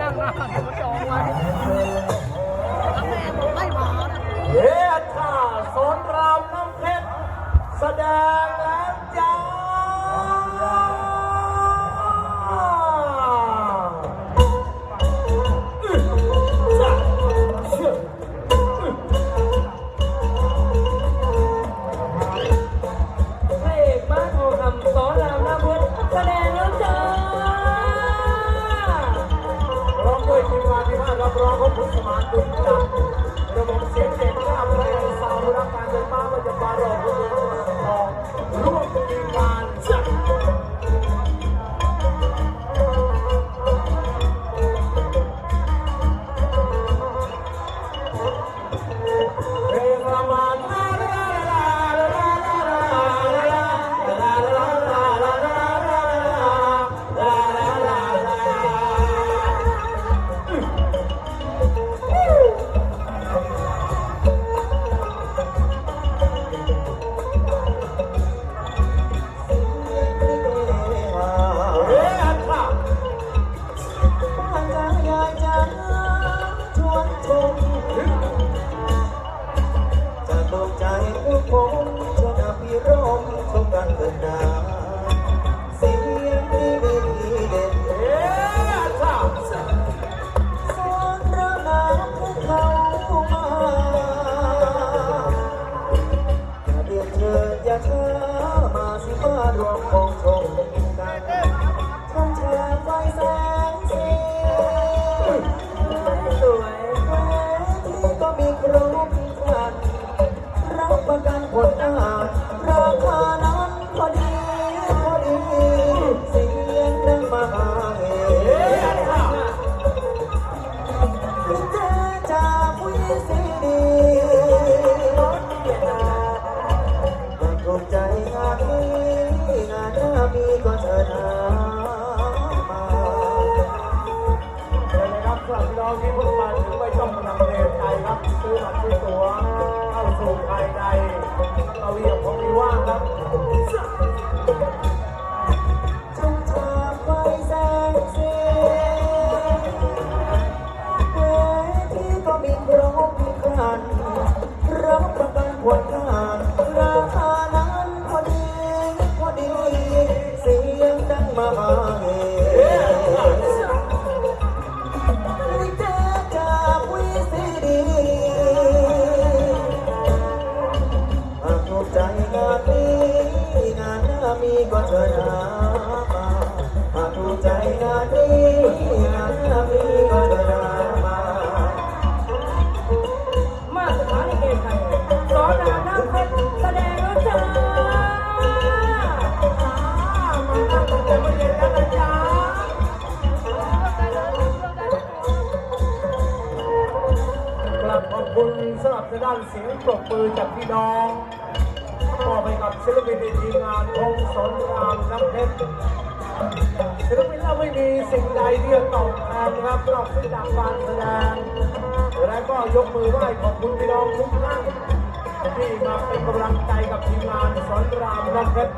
นั่งน้าเขาจองไว้แล้ม่ผมไม่มานะ เฮอัชชาสอนรามน้ำเพชรแสดง 干嘛啊 ทุกคนชวนอภิรมย์ชมกันเกิดดาเสียงที่ดีเด่นเฮ้ยอันค่ะสอนระนาภูเขามาอย่าเดือดเธออย่าช้าม ก็เชิญหามาเชิญเลยครับสำหรับพี่น้องที่เพิ่งมาถึงไม่ต้องมาลังเลใจครับซื้อบัตรซื้อตั๋วเข้าสู่ภายในเอาเรียกของมีว่าง ก็เชิญหามาหากถูกใจงานนี้งานหน้าทีก็ คุณสำหรับทางด้านเสียงปรบมือจากพี่น้องมอบให้กับศิลปินในทีมงานองสอนรามน้ำเพชรศิลปินเราไม่มีสิ่งใดที่จะตอบแทนนะครับนอกจากการแสดงและก็ยกมือไหว้ขอบคุณพี่น้องทุกท่านที่มาเป็นกำลังใจกับทีมงานสอนรามน้ำเพชร